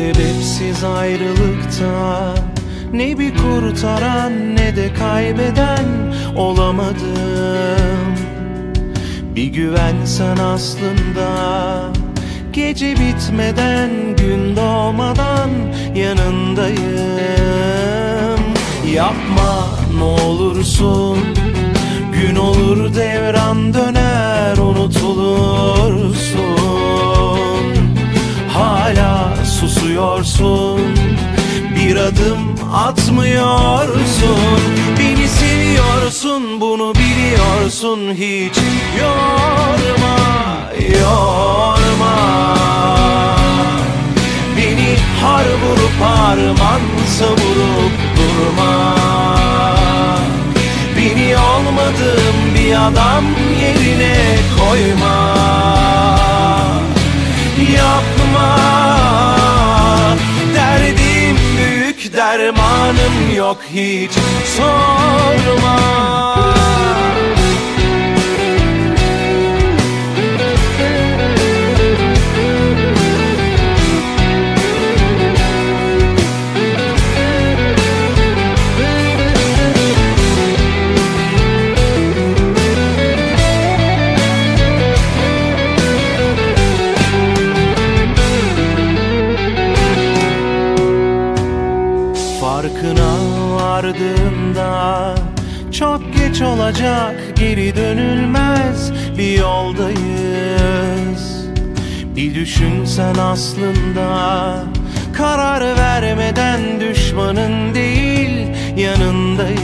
sebepsiz ayrılıkta Ne bir kurtaran ne de kaybeden olamadım. Bir güvensen aslında Gece bitmeden gün doğmadan yanındayım. Yapma ne olursun Gün olur devran döner unutulursun bunu biliyorsun Hiç. Yorma yorma. Beni har vurup harman savurup durma. Beni olmadığım bir adam yerine koyma dermanım yok hiç. Sorma Farkına vardığımda Çok geç olacak geri dönülmez bir yoldayız. Bir düşünsen aslında Karar vermeden düşmanın değil yanındayım.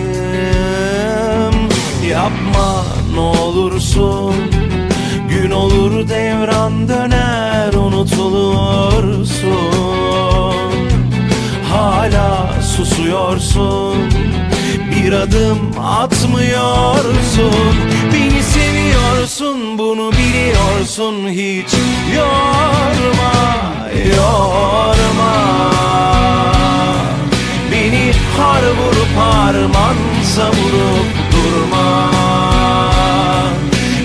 Yapma ne olursun Gün olur devran döner susuyorsun. Bir adım atmıyorsun. Beni seviyorsun bunu biliyorsun. Hiç yorma yorma. Beni har vurup harman savurup durma.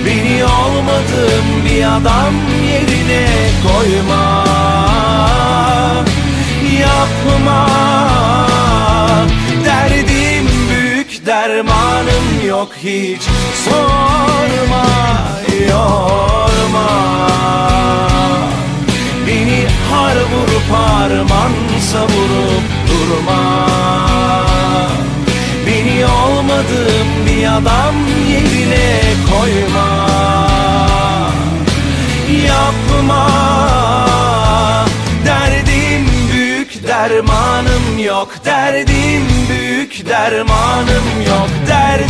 Beni olmadığım bir adam yerine koyma. Yapma dermanım yok hiç. Sorma yorma. Beni har vurup harman savurup durma. Beni olmadığım bir adam yerine Dermanım yok derdim büyük dermanım yok derdim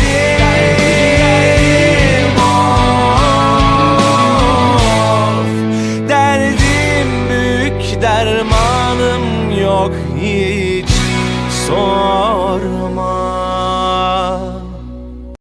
Derdim büyük dermanım yok hiç sorma.